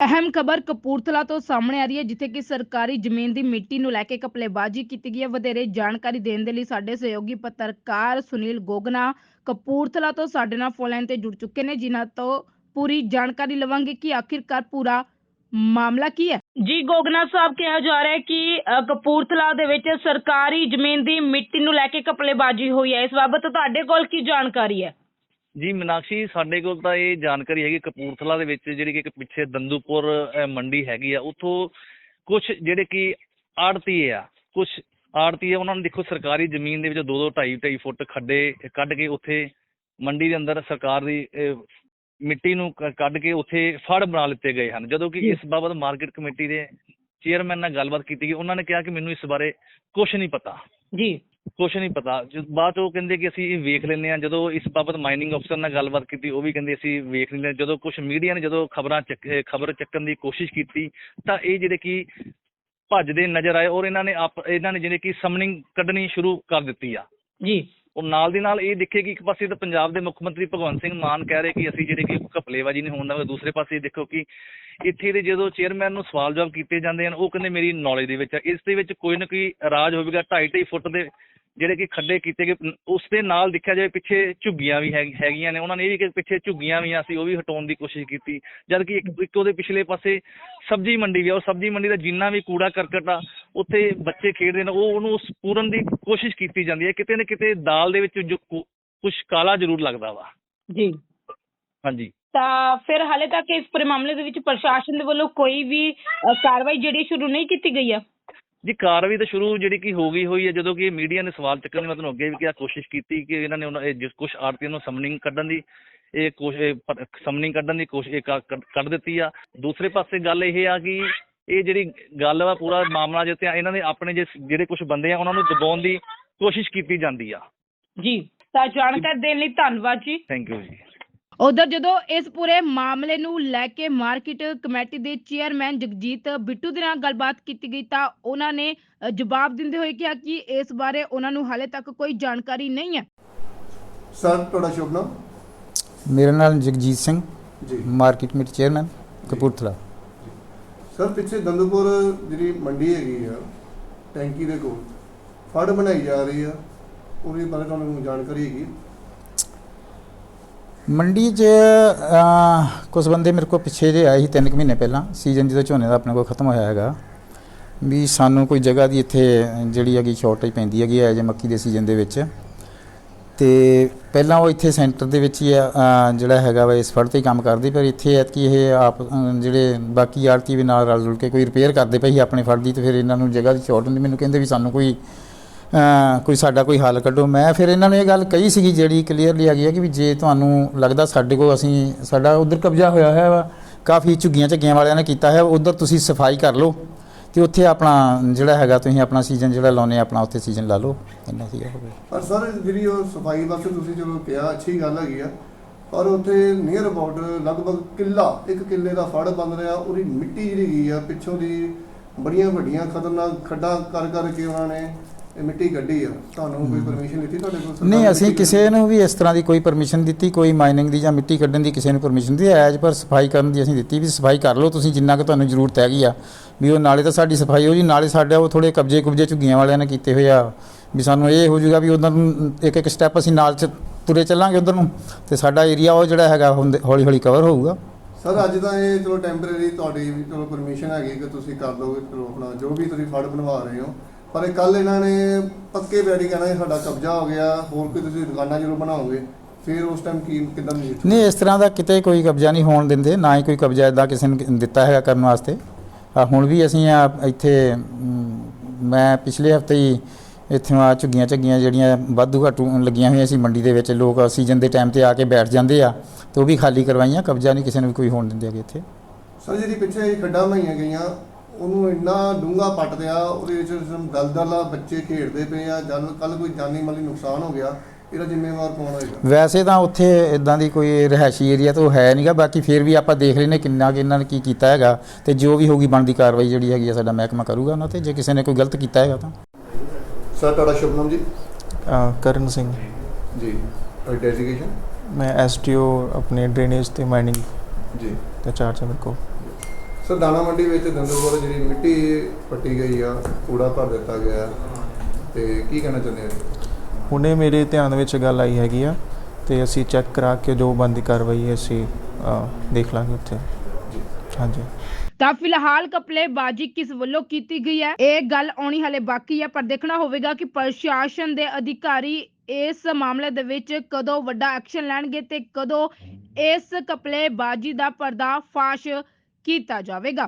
ਅਹਿਮ ਖਬਰ ਕਪੂਰਥਲਾ ਤੋਂ ਸਾਹਮਣੇ ਆ ਰਹੀ ਹੈ ਜਿੱਥੇ ਕਿ ਸਰਕਾਰੀ ਜ਼ਮੀਨ ਦੀ ਮਿੱਟੀ ਨੂੰ ਲੈ ਕੇ ਕਪਲੇਬਾਜ਼ੀ ਕੀਤੀ ਗਈ ਹੈ। ਵਧੇਰੇ ਜਾਣਕਾਰੀ ਦੇਣ ਦੇ ਲਈ ਸਾਡੇ ਸਹਿਯੋਗੀ ਪੱਤਰਕਾਰ ਸੁਨੀਲ ਗੋਗਨਾ ਕਪੂਰਥਲਾ ਤੋਂ ਸਾਡੇ ਨਾਲ ਫੋਨ ਤੇ ਜੁੜ ਚੁੱਕੇ ਨੇ ਜਿਨ੍ਹਾਂ ਤੋਂ ਪੂਰੀ ਜਾਣਕਾਰੀ ਲਵਾਂਗੇ ਕਿ ਆਖਿਰਕਾਰ ਪੂਰਾ ਮਾਮਲਾ ਕੀ ਹੈ। ਜੀ ਗੋਗਨਾ ਸਾਹਿਬ ਕਿਹਾ ਜਾ ਰਿਹਾ ਹੈ ਕਿ ਅ, ਕਪੂਰਥਲਾ ਦੇ ਵਿੱਚ ਸਰਕਾਰੀ ਜ਼ਮੀਨ ਦੀ ਮਿੱਟੀ ਨੂੰ ਲੈ ਕੇ ਕਪਲੇਬਾਜ਼ੀ ਹੋਈ ਹੈ। ਇਸ ਬਾਬਤ ਤੁਹਾਡੇ ਕੋਲ ਕੀ ਜਾਣਕਾਰੀ ਹੈ? ਜੀ ਮੀਨਾਕਸ਼ੀ ਸਾਡੇ ਕੋਲ ਤਾਂ ਇਹ ਜਾਣਕਾਰੀ ਹੈਗੀ ਕਪੂਰਥਲਾ ਦੇ ਵਿੱਚ ਜਿਹੜੀ ਕਿ ਇੱਕ ਪਿੱਛੇ ਦੰਦੂਪੁਰ ਮੰਡੀ ਹੈਗੀ ਆ ਉੱਥੋਂ ਕੁਝ ਜਿਹੜੇ ਕਿ ਆੜਤੀ ਆ ਕੁਝ ਆੜਤੀ ਆ ਉਹਨਾਂ ਨੇ ਦੇਖੋ ਸਰਕਾਰੀ ਜ਼ਮੀਨ ਦੇ ਵਿੱਚ 2 2 2.5 2.5 ਫੁੱਟ ਖੱਡੇ ਕੱਢ ਕੇ ਉੱਥੇ ਮੰਡੀ ਦੇ ਅੰਦਰ ਸਰਕਾਰ ਦੀ ਮਿੱਟੀ ਨੂੰ ਕੱਢ ਕੇ ਉੱਥੇ ਫੜ ਬਣਾ ਲਿੱਤੇ ਗਏ ਹਨ। ਜਦੋਂ ਕਿ। ਇਸ ਬਾਬਤ ਮਾਰਕੀਟ ਕਮੇਟੀ ਦੇ ਚੇਅਰਮੈਨ ਨਾਲ ਗੱਲਬਾਤ ਕੀਤੀ ਗਈ ਉਹਨਾਂ ਨੇ ਕਿਹਾ ਕਿ ਮੈਨੂੰ ਇਸ ਬਾਰੇ ਕੁਝ ਨਹੀਂ ਪਤਾ। ਜੀ। ਕੁਛ ਨਹੀਂ ਪਤਾ। ਬਾਅਦ 'ਚ ਉਹ ਕਹਿੰਦੇ ਕਿ ਅਸੀਂ ਇਹ ਵੇਖ ਲੈਂਦੇ ਹਾਂ। ਜਦੋਂ ਇਸ ਬਾਬਤ ਮਾਈਨਿੰਗ ਅਫਸਰ ਨਾਲ ਗੱਲਬਾਤ ਕੀਤੀ ਉਹ ਵੀ ਕਹਿੰਦੇ ਅਸੀਂ ਵੇਖ ਲੈਂਦੇ ਜਦੋਂ ਕੁਝ ਮੀਡੀਆ ਨੇ ਜਦੋਂ ਖਬਰਾਂ ਚੱਕ ਖਬਰ ਚੱਕਣ ਦੀ ਕੋਸ਼ਿਸ਼ ਕੀਤੀ ਤਾਂ ਇਹ ਜਿਹੜੇ ਕਿ ਭੱਜਦੇ ਨਜ਼ਰ ਆਏ ਔਰ ਇਹਨਾਂ ਨੇ ਆਪ ਇਹਨਾਂ ਨੇ ਜਿਹੜੇ ਕਿ ਸਮਨਿੰਗ ਕੱਢਣੀ ਸ਼ੁਰੂ ਕਰ ਦਿੱਤੀ ਆ। ਜੀ। ਔਰ ਨਾਲ ਦੀ ਨਾਲ ਇਹ ਦੇਖੇ ਕਿ ਇੱਕ ਪਾਸੇ ਤਾਂ ਪੰਜਾਬ ਦੇ ਮੁੱਖ ਮੰਤਰੀ ਭਗਵੰਤ ਸਿੰਘ ਮਾਨ ਕਹਿ ਰਹੇ ਕਿ ਅਸੀਂ ਜਿਹੜੇ ਕਿ ਘਪਲੇਬਾਜ਼ੀ ਨਹੀਂ ਹੋਣ ਦੇਵਾਂਗੇ ਦੂਸਰੇ ਪਾਸੇ ਦੇਖੋ ਕਿ ਇੱਥੇ ਦੇ ਜਦੋਂ ਚੇਅਰਮੈਨ ਨੂੰ ਸਵਾਲ ਜਵਾਬ ਕੀਤੇ ਜਾਂਦੇ ਹਨ ਉਹ ਕਹਿੰਦੇ ਮੇਰੀ ਨੌਲੇਜ ਦੇ ਵਿੱਚ ਆ। ਇਸ ਦੇ ਵਿੱਚ ਕੋਈ ਨਾ ਕੋਈ ਰਾਜ ਹੋਵੇਗਾ 2.5 2.5 ਫੁੱਟ ਦੇ ਜਿਹੜੇ ਕਿ ਖੱਡੇ ਕੀਤੇ ਗਏ ਉਸ ਦੇ ਨਾਲ ਦੇਖਿਆ ਜਾਵੇ ਪਿੱਛੇ ਝੁੱਗੀਆਂ ਵੀ ਹੈਗ- ਹੈਗੀਆਂ ਨੇ ਉਹਨਾਂ ਨੇ ਇਹ ਵੀ ਕਿ ਪਿੱਛੇ ਝੁੱਗੀਆਂ ਵੀ ਆ ਅਸੀਂ ਉਹ ਵੀ ਹਟਾਉਣ ਦੀ ਕੋਸ਼ਿਸ਼ ਕੀਤੀ। ਜਦ ਕਿ ਇੱਕ ਇੱਕ ਉਹਦੇ ਪਿਛਲੇ ਪਾਸੇ ਸਬਜ਼ੀ ਮੰਡੀ ਵੀ ਆ ਉਹ ਸਬਜ਼ੀ ਮੰਡੀ ਦਾ ਜਿੰਨਾ ਵੀ ਕੂੜਾ ਕਰਕਟ ਆ ਉੱਥੇ ਬੱਚੇ ਖੇਡਦੇ ਨੇ ਉਹ ਉਹਨੂੰ ਉਸ ਪੂਰਨ ਦੀ ਕੋਸ਼ਿਸ਼ ਕੀਤੀ ਜਾਂਦੀ ਹੈ ਕਿਤੇ ਨਾ ਕਿਤੇ ਦਾਲ ਦੇ ਵਿੱਚ ਜੋ ਕੁਝ ਕਾਲਾ ਜ਼ਰੂਰ ਲੱਗਦਾ ਵਾ। ਜੀ। ਹਾਂਜੀ। ਤਾਂ ਫਿਰ ਹਾਲੇ ਤੱਕ ਇਸ ਪੂਰੇ ਮਾਮਲੇ ਦੇ ਵਿੱਚ ਪ੍ਰਸ਼ਾਸਨ ਦੇ ਵੱਲੋਂ ਕੋਈ ਵੀ ਕਾਰਵਾਈ ਜਿਹੜੀ ਸ਼ੁਰੂ ਨਹੀਂ ਕੀਤੀ ਗਈ ਹੈ ਜੀ ਕਾਰਵਾਈ ਤਾਂ ਸ਼ੁਰੂ ਜਿਹੜੀ ਕਿ ਹੋ ਗਈ ਹੋਈ ਹੈ ਜਦੋਂ ਕਿ ਮੀਡੀਆ ਨੇ ਸਵਾਲ ਚੱਕਣ ਦੀ ਮੈਂ ਤੁਹਾਨੂੰ ਅੱਗੇ ਵੀ ਕਿਹਾ ਕੋਸ਼ਿਸ਼ ਕੀਤੀ ਕਿ ਇਹਨਾਂ ਨੇ ਉਹਨਾਂ ਇਹ ਜਿਸ ਕੁਝ ਆਰਤੀਆਂ ਨੂੰ ਸਮਨਿੰਗ ਕੱਢਣ ਦੀ ਇਹ ਕੋਸ਼ਿਸ਼ ਸਮਨਿੰਗ ਕੱਢਣ ਦੀ ਕੋਸ਼ਿਸ਼ ਕੱਢ ਦਿੱਤੀ ਆ। ਦੂਸਰੇ ਪਾਸੇ ਗੱਲ ਇਹ ਆ ਕਿ ਇਹ ਜਿਹੜੀ ਗੱਲ ਵਾ ਪੂਰਾ ਮਾਮਲਾ ਜਿੱਤੇ ਇਹਨਾਂ ਨੇ ਆਪਣੇ ਜਿਹੜੇ ਕੁਝ ਬੰਦੇ ਆ ਉਹਨਾਂ ਨੂੰ ਦਬਾਉਣ ਦੀ ਕੋਸ਼ਿਸ਼ ਕੀਤੀ ਜਾਂਦੀ ਆ। ਜੀ ਤਾਂ ਜਾਣਕਾਰੀ ਦੇਣ ਲਈ ਧੰਨਵਾਦ ਜੀ। ਥੈਂਕ ਯੂ ਜੀ। ਉਧਰ ਜਦੋਂ ਇਸ ਪੂਰੇ ਮਾਮਲੇ ਨੂੰ ਲੈ ਕੇ ਮਾਰਕੀਟ ਕਮੇਟੀ ਦੇ ਚੇਅਰਮੈਨ ਜਗਜੀਤ ਬਿੱਟੂ ਦੇ ਨਾਲ ਗੱਲਬਾਤ ਕੀਤੀ ਗਈ ਤਾਂ ਉਹਨਾਂ ਨੇ ਜਵਾਬ ਦਿੰਦੇ ਹੋਏ ਕਿਹਾ ਕਿ ਇਸ ਬਾਰੇ ਉਹਨਾਂ ਨੂੰ ਹਾਲੇ ਤੱਕ ਕੋਈ ਜਾਣਕਾਰੀ ਨਹੀਂ ਹੈ। ਸਰ ਤੁਹਾਡਾ ਸ਼ੁਭ ਨਾਮ? ਮੇਰਾ ਨਾਮ Jagjit Singh ji. Market committee chairman Kapurthala. Sir ਪਿੱਛੇ ਦੰਦੂਪੁਰ ਜਿਹੜੀ ਮੰਡੀ ਹੈਗੀ ਆ ਟੈਂਕੀ ਦੇ ਕੋਲ ਫੜ ਬਣਾਈ ਜਾ ਰਹੀ ਆ ਉਹਦੇ ਬਾਰੇ ਤੁਹਾਨੂੰ ਜਾਣਕਾਰੀ ਹੈਗੀ। ਮੰਡੀ 'ਚ ਕੁਝ ਬੰਦੇ ਮੇਰੇ ਕੋਲ ਪਿੱਛੇ ਜੇ ਆਏ ਸੀ ਤਿੰਨ ਕੁ ਮਹੀਨੇ ਪਹਿਲਾਂ। ਸੀਜ਼ਨ ਜਦੋਂ ਝੋਨੇ ਦਾ ਆਪਣੇ ਕੋਲ ਖਤਮ ਹੋਇਆ ਹੈਗਾ। ਵੀ ਸਾਨੂੰ ਕੋਈ ਜਗ੍ਹਾ ਦੀ ਇੱਥੇ ਜਿਹੜੀ ਹੈਗੀ ਸ਼ਾਰਟੇਜ ਪੈਂਦੀ ਹੈਗੀ ਹੈ, ਜੇ ਮੱਕੀ ਦੇ ਸੀਜ਼ਨ ਦੇ ਵਿੱਚ। ਤੇ ਪਹਿਲਾਂ ਉਹ ਇੱਥੇ ਸੈਂਟਰ ਦੇ ਵਿੱਚ ਹੀ ਜਿਹੜਾ ਹੈਗਾ ਵਾ, ਇਸ ਫੜ ਤੇ ਹੀ ਕੰਮ ਕਰਦੀ ਪਰ ਇੱਥੇ ਐਤਕੀ ਇਹ ਆਪ ਜਿਹੜੇ ਬਾਕੀ ਆੜਤੀ ਵੀ ਨਾਲ ਰਲ ਜੁਲ ਕੇ ਕੋਈ ਰਿਪੇਅਰ ਕਰਦੇ ਪਏ ਸੀ ਆਪਣੇ ਫੜ ਦੀ ਤੇ ਫਿਰ ਇਹਨਾਂ ਨੂੰ ਜਗ੍ਹਾ ਦੀ ਸ਼ਾਰਟ ਹੁੰਦੀ। ਮੈਨੂੰ ਕਹਿੰਦੇ ਵੀ ਸਾਨੂੰ ਕੋਈ ਕੋਈ ਸਾਡਾ ਕੋਈ ਹੱਲ ਕੱਢੋ। ਮੈਂ ਫਿਰ ਇਹਨਾਂ ਨੂੰ ਇਹ ਗੱਲ ਕਹੀ ਸੀਗੀ ਜਿਹੜੀ ਕਲੀਅਰਲੀ ਹੈਗੀ ਹੈ ਕਿ ਵੀ ਜੇ ਤੁਹਾਨੂੰ ਲੱਗਦਾ ਸਾਡੇ ਕੋਲ ਅਸੀਂ ਸਾਡਾ ਉਧਰ ਕਬਜ਼ਾ ਹੋਇਆ ਹੋਇਆ ਵਾ, ਕਾਫੀ ਝੁੱਗੀਆਂ ਝੱਗੀਆਂ ਵਾਲਿਆਂ ਨੇ ਕੀਤਾ ਹੈ, ਉਧਰ ਤੁਸੀਂ ਸਫ਼ਾਈ ਕਰ ਲਓ ਤੇ ਉੱਥੇ ਆਪਣਾ ਜਿਹੜਾ ਹੈਗਾ ਤੁਸੀਂ ਆਪਣਾ ਸੀਜ਼ਨ ਜਿਹੜਾ ਲਾਉਨੇ ਆਪਣਾ ਉੱਥੇ ਸੀਜ਼ਨ ਲਾ ਲਓ। ਇੰਨਾ ਸੀ ਹੋ ਪਰ ਸਰ ਜਿਹੜੀ ਉਹ ਸਫ਼ਾਈ ਵਾਸਤੇ ਤੁਸੀਂ ਚਲੋ ਕਿਹਾ, ਅੱਛੀ ਗੱਲ ਹੈਗੀ ਆ, ਪਰ ਉੱਥੇ ਨੀਅਰ ਅਬਾਊਟ ਲਗਭਗ ਕਿੱਲਾ, ਇੱਕ ਕਿੱਲੇ ਦਾ ਫੜ ਬਣ ਰਿਹਾ, ਉਹਦੀ ਮਿੱਟੀ ਜਿਹੜੀ ਗਈ ਆ, ਪਿੱਛੋਂ ਦੀ ਬੜੀਆਂ ਵੱਡੀਆਂ ਖਤਰਨਾਕ ਖੱਡਾਂ ਕਰ ਕਰਕੇ ਉਹਨਾਂ ਨੇ ਇਹ ਮਿੱਟੀ ਕੱਢੀ ਆ। ਤੁਹਾਨੂੰ ਕੋਈ ਪਰਮਿਸ਼ਨ ਦਿੱਤੀ ਤੁਹਾਡੇ ਕੋਲ ਸਰਕਾਰ ਨਹੀਂ ਨੇ ਅਸੀਂ? ਕਿਸੇ ਨੂੰ ਵੀ ਇਸ ਤਰ੍ਹਾਂ ਦੀ ਕੋਈ ਪਰਮਿਸ਼ਨ ਦਿੱਤੀ ਕੋਈ ਮਾਈਨਿੰਗ ਦੀ ਜਾਂ ਮਿੱਟੀ ਕੱਢਣ ਦੀ ਕਿਸੇ ਨੂੰ ਪਰਮਿਸ਼ਨ ਦਿੱਤੀ ਐਜ ਪਰ ਸਫ਼ਾਈ ਕਰਨ ਦੀ ਅਸੀਂ ਦਿੱਤੀ ਵੀ ਸਫ਼ਾਈ ਕਰ ਲਓ ਤੁਸੀਂ ਜਿੰਨਾ ਕਿ ਤੁਹਾਨੂੰ ਜ਼ਰੂਰਤ ਹੈਗੀ ਆ। ਵੀ ਉਹ ਨਾਲੇ ਤਾਂ ਸਾਡੀ ਸਫ਼ਾਈ ਹੋ ਜੀ ਨਾਲੇ ਸਾਡਾ ਉਹ ਥੋੜੇ ਕਬਜ਼ੇ ਕੁਬਜ਼ੇ ਝੁੱਗੀਆਂ ਵਾਲਿਆਂ ਨੇ ਕੀਤੇ ਹੋਏ ਆ। ਵੀ ਸਾਨੂੰ ਇਹ ਹੋ ਜਾਊਗਾ ਵੀ ਉਧਰ ਨੂੰ ਇੱਕ ਇੱਕ ਸਟੈਪ ਅਸੀਂ ਨਾਲ ਚ ਤੁਰੇ ਚੱਲਾਂਗੇ ਉਧਰ ਨੂੰ ਤੇ ਸਾਡਾ ਏਰੀਆ ਉਹ ਜਿਹੜਾ ਹੈਗਾ ਹੌਲੀ ਹੌਲੀ ਕਵਰ ਹੋਊਗਾ। ਸਰ ਅੱਜ ਤਾਂ ਇਹ ਚਲੋ ਟੈਂਪਰੇਰੀ ਤੁਹਾਡੀ ਵੀ ਚਲੋ ਪਰਮਿਸ਼ਨ ਹੈਗੀ ਕਿ ਤੁਸੀਂ ਕਰ ਲਓਗੇ ਚਲੋ ਆਪਣਾ ਜੋ ਵੀ ਤੁਸੀਂ ਫੜ ਬਣਵਾ ਰਹੇ ਹੋ। ਪਰ ਇਹ ਕੱਲ ਇਹਨਾਂ ਨੇ ਪੱਕੇ ਬੈੜੀ ਕਹਿਣਾ ਸਾਡਾ ਕਬਜ਼ਾ ਹੋ ਗਿਆ ਹੋਰ ਕੋਈ ਤੁਸੀਂ ਦੁਕਾਨਾਂ ਜਦੋਂ ਬਣਾਓਗੇ। ਫਿਰ ਉਸ ਟਾਈਮ ਕੀ ਕਿਦਾਂ ਨਹੀਂ ਨਹੀਂ ਇਸ ਤਰ੍ਹਾਂ ਦਾ ਕਿਤੇ ਕੋਈ ਕਬਜ਼ਾ ਨਹੀਂ ਹੋਣ ਦਿੰਦੇ ਨਾ ਹੀ ਕੋਈ ਕਬਜ਼ਾ ਇਦਾਂ ਕਿਸੇ ਨੂੰ ਦਿੱਤਾ ਹੈਗਾ ਕਰਨ ਵਾਸਤੇ। ਹੁਣ ਵੀ ਅਸੀਂ ਆ ਇੱਥੇ ਮ, ਪਿਛਲੇ ਹਫ਼ਤੇ ਹੀ ਇੱਥੋਂ ਆ ਝੁੱਗੀਆਂ ਝੱਗੀਆਂ ਜਿਹੜੀਆਂ ਵਾਧੂ ਘਾਟੂ ਲੱਗੀਆਂ ਹੋਈਆਂ ਸੀ ਮੰਡੀ ਦੇ ਵਿੱਚ ਲੋਕ ਸੀਜ਼ਨ ਦੇ ਟਾਈਮ ਤੇ ਆ ਕੇ ਬੈਠ ਜਾਂਦੇ ਆ ਤੇ ਉਹ ਵੀ ਖਾਲੀ ਕਰਵਾਈਆਂ ਕਬਜ਼ਾ ਨਹੀਂ ਕਿਸੇ ਨੂੰ ਕੋਈ ਹੋਣ ਦਿੰਦੇ ਹੈਗੇ ਇੱਥੇ। ਸਰ ਜਿਹੜੀ ਪਿੱਛੇ ਇਹ ਖੱਡਾਂ ਬਣਾਈਆਂ ਗਈਆਂ ਉਹਨੂੰ ਇੰਨਾ ਡੂੰਘਾ ਪੱਟ ਦਿਆ ਉਹਦੇ ਵਿੱਚ ਦਲਦਲ ਆ ਬੱਚੇ ਖੇਡਦੇ ਪਏ ਆ ਜਨ ਕੱਲ ਕੋਈ ਜਾਨੀ ਮਾਲੀ ਨੁਕਸਾਨ ਹੋ ਗਿਆ ਇਹਦਾ ਜ਼ਿੰਮੇਵਾਰ ਕੌਣ ਹੋਏਗਾ? ਵੈਸੇ ਤਾਂ ਉੱਥੇ ਇਦਾਂ ਦੀ ਕੋਈ ਰਿਹਾਇਸ਼ੀ ਏਰੀਆ ਤਾਂ ਹੈ ਨਹੀਂਗਾ ਬਾਕੀ ਫਿਰ ਵੀ ਆਪਾਂ ਦੇਖ ਲੈਨੇ ਕਿੰਨਾ ਕਿ ਇਹਨਾਂ ਨੇ ਕੀ ਕੀਤਾ ਹੈਗਾ ਤੇ ਜੋ ਵੀ ਹੋਊਗੀ ਬਣਦੀ ਕਾਰਵਾਈ ਜਿਹੜੀ ਹੈਗੀ ਆ ਸਾਡਾ ਮਹਿਕਮਾ ਕਰੂਗਾ ਉਹਨਾਂ ਤੇ ਜੇ ਕਿਸੇ ਨੇ ਕੋਈ ਗਲਤ ਕੀਤਾ ਹੈਗਾ ਤਾਂ। ਸਰ ਤੁਹਾਡਾ ਸ਼ੁਭ ਨਾਮ ਜੀ। ਅ, ਕਰਨ ਸਿੰਘ। ਜੀ ਤੁਹਾਡੀ ਡੈਜ਼ਿਗੇਸ਼ਨ ਮੈਂ ਐਸਟੀਓ ਆਪਣੇ ਡਰੇਨੇਜ ਤੇ ਮਾਈਨਿੰਗ ਜੀ। ਦਾ ਚਾਰਜ ਹੈ ਮੇਰੇ ਕੋਲ। ਸਰ ਦਾਣਾ ਮੰਡੀ ਵਿੱਚ ਦੰਦਲਪੁਰ ਜਿਹੜੀ ਮਿੱਟੀ ਪੱਟੀ ਗਈ ਆ ਕੂੜਾ ਭਰ ਦਿੱਤਾ ਗਿਆ। ਤੇ ਕੀ ਕਹਿਣਾ ਚਾਹੁੰਦੇ ਆ ਹੁਣੇ ਮੇਰੇ ਧਿਆਨ ਵਿੱਚ ਗੱਲ ਆਈ ਹੈਗੀ ਆ ਤੇ ਅਸੀਂ ਚੈੱਕ ਕਰਾ ਕੇ ਜੋ ਬੰਦੀ ਕਾਰਵਾਈ ਹੈ ਅਸੀਂ ਅ, ਦੇਖ ਲਾਂਗੇ ਉੱਥੇ। ਹਾਂਜੀ। ਤਾਂ ਫਿਲਹਾਲ ਕਪਲੇਬਾਜੀ ਕਿਸ ਵੱਲੋਂ ਕੀਤੀ ਗਈ ਹੈ ਇਹ ਗੱਲ ਆਉਣੀ ਹਲੇ ਬਾਕੀ ਹੈ ਪਰ ਦੇਖਣਾ ਹੋਵੇਗਾ ਕਿ ਪ੍ਰਸ਼ਾਸਨ ਦੇ ਅਧਿਕਾਰੀ ਇਸ ਮਾਮਲੇ ਦੇ ਵਿੱਚ ਕਦੋਂ ਵੱਡਾ ਐਕਸ਼ਨ ਲੈਣਗੇ ਤੇ ਕਦੋਂ ਇਸ ਕਪਲੇਬਾਜੀ ਦਾ ਪਰਦਾਫਾਸ਼ ਕੀਤਾ ਜਾਵੇਗਾ।